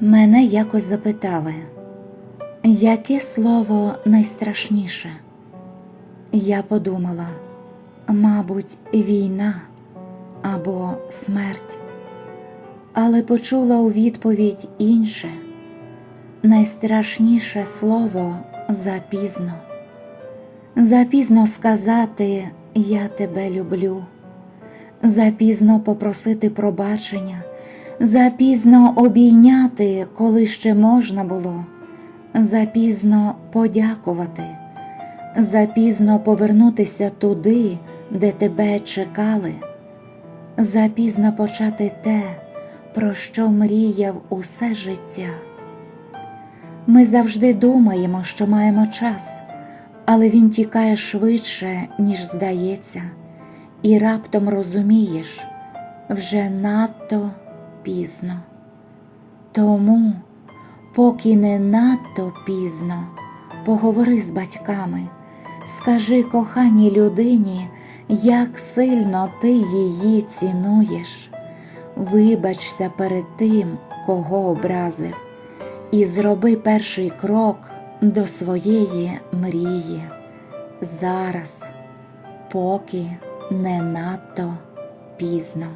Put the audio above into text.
Мене якось запитали, яке слово найстрашніше? Я подумала, мабуть, війна або смерть, але почула у відповідь інше, найстрашніше слово запізно. Запізно сказати Я тебе люблю, запізно попросити пробачення, запізно обійняти, коли ще можна було, запізно подякувати, запізно повернутися туди, де тебе чекали, запізно почати те, про що мріяв усе життя. Ми завжди думаємо, що маємо час, але він тікає швидше, ніж здається, і раптом розумієш вже надто пізно. Тому, поки не надто пізно, поговори з батьками, скажи коханій людині, як сильно ти її цінуєш, вибачся перед тим, кого образив і зроби перший крок до своєї мрії зараз, поки не надто пізно.